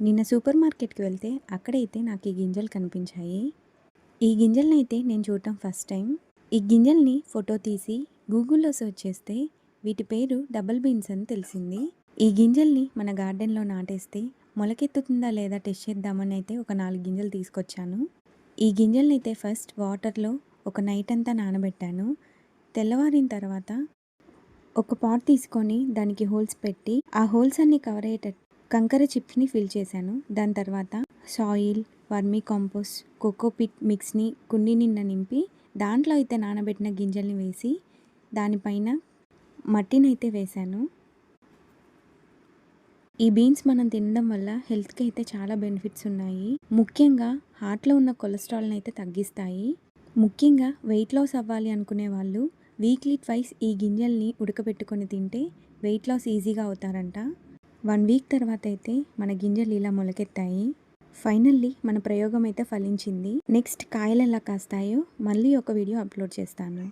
నిన్న సూపర్ మార్కెట్కి వెళ్తే అక్కడైతే నాకు ఈ గింజలు కనిపించాయి. ఈ గింజల్ని అయితే నేను చూడటం ఫస్ట్ టైం. ఈ గింజల్ని ఫోటో తీసి గూగుల్లో సెర్చ్ చేస్తే వీటి పేరు డబల్ బీన్స్ అని తెలిసింది. ఈ గింజల్ని మన గార్డెన్లో నాటేస్తే మొలకెత్తుతుందా లేదా టెస్ట్ చేద్దామని అయితే ఒక నాలుగు గింజలు తీసుకొచ్చాను. ఈ గింజల్ని అయితే ఫస్ట్ వాటర్లో ఒక నైట్ అంతా నానబెట్టాను. తెల్లవారిన తర్వాత ఒక పాట్ తీసుకొని దానికి హోల్స్ పెట్టి ఆ హోల్స్ అన్ని కవర్ అయ్యేటట్టు కంకర చిప్స్ని ఫిల్ చేశాను. దాని తర్వాత సాయిల్ వర్మీ కాంపోస్ట్ కోకోపిట్ మిక్స్ని కుండి నిండా నింపి దాంట్లో అయితే నానబెట్టిన గింజల్ని వేసి దానిపైన మట్టినైతే వేశాను. ఈ బీన్స్ మనం తినడం వల్ల హెల్త్కి అయితే చాలా బెనిఫిట్స్ ఉన్నాయి. ముఖ్యంగా హార్ట్లో ఉన్న కొలెస్ట్రాల్ని అయితే తగ్గిస్తాయి. ముఖ్యంగా వెయిట్ లాస్ అవ్వాలి అనుకునే వాళ్ళు వీక్లీ ట్వైస్ ఈ గింజల్ని ఉడకబెట్టుకొని తింటే వెయిట్ లాస్ ఈజీగా అవుతారంట. వన్ వీక్ తర్వాత అయితే మన గింజలు ఇలా మొలకెత్తాయి. ఫైనల్లీ మన ప్రయోగం అయితే ఫలించింది. నెక్స్ట్ కాయలు ఎలా కాస్తాయో మళ్ళీ ఒక వీడియో అప్లోడ్ చేస్తాను.